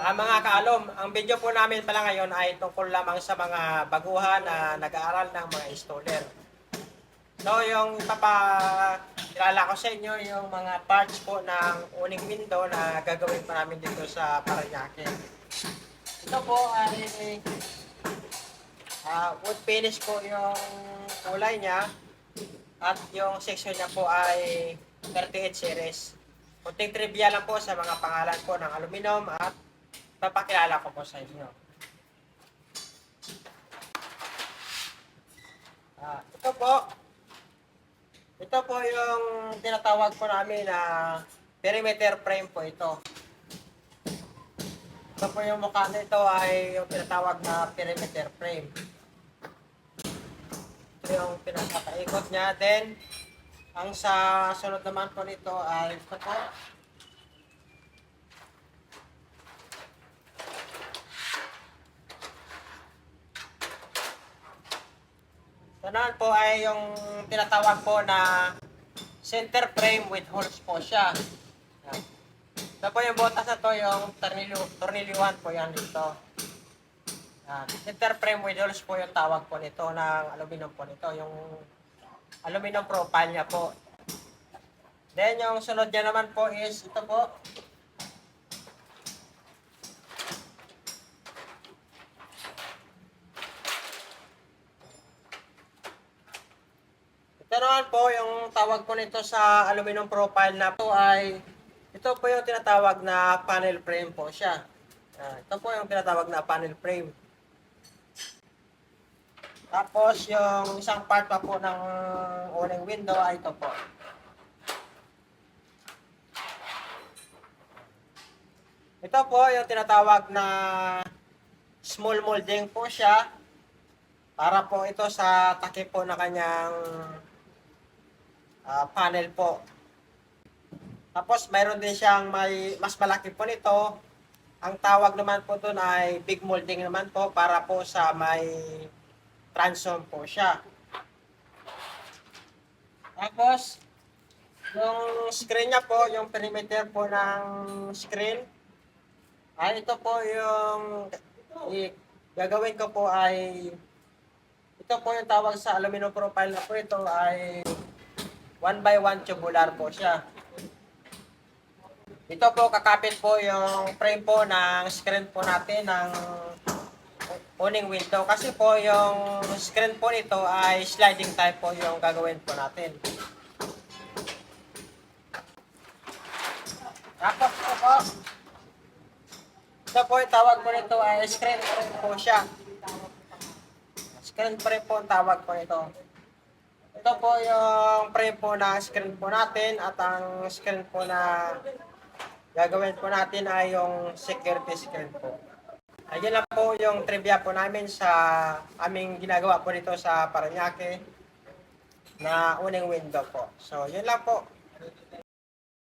Ah, mga kaalom, ang video po namin pala ngayon ay tungkol lamang sa mga baguhan na nag-aaral ng mga installer. So, yung ipapakilala ko sa inyo yung mga parts po ng uning window na gagawin pa namin dito sa Paranaque. Ito po ay ah, wood finish po yung kulay niya at yung section niya po ay 38 series. Kunting trivia lang po sa mga pangalan po ng aluminum at papakilala ko po sa inyo. Ah, ito po. Ito po yung tinatawag po namin na perimeter frame po ito. Ito po yung mukha nito ay yung tinatawag na perimeter frame. Ito yung pinakapaikot niya. Then, ang sa sunod naman po nito ay ito po. Ganun po ay yung tinatawag po na center frame with holes po siya. Yan. Ito po yung botas na to, yung tornilyo, tornilyuan po yan dito. Yan. Center frame with holes po yung tawag po nito ng aluminum po nito. Yung aluminum profile niya po. Then yung sunod niya naman po is ito po. Naman po yung tawag po nito sa aluminum profile na po ay ito po yung tinatawag na panel frame po siya. Ah, ito po yung tinatawag na panel frame. Tapos yung isang part pa po ng uling window ay ito po. Ito po yung tinatawag na small molding po siya para po ito sa takip po na kanyang ah, panel po. Tapos mayroon din siyang may mas malaki po nito. Ang tawag naman po doon ay big molding naman po para po sa may transom po siya. Tapos yung screen niya po, yung perimeter po ng screen ay ito po yung gagawin ko po ay ito po yung tawag sa aluminum profile na po ito ay 1 by 1 tubular po siya. Ito po kakapit po yung frame po ng screen po natin ng uning window kasi po yung screen po nito ay sliding type po yung gagawin po natin. Tapos ito po, ito po yung tawag po nito ay screen frame po siya. Screen frame po ang tawag po nito. Ito po yung frame po na screen po natin at ang screen po na gagawin po natin ay yung security screen po. Ayun lang po yung trivia po namin sa aming ginagawa po dito sa Paranaque na uning window po. So, yun lang po.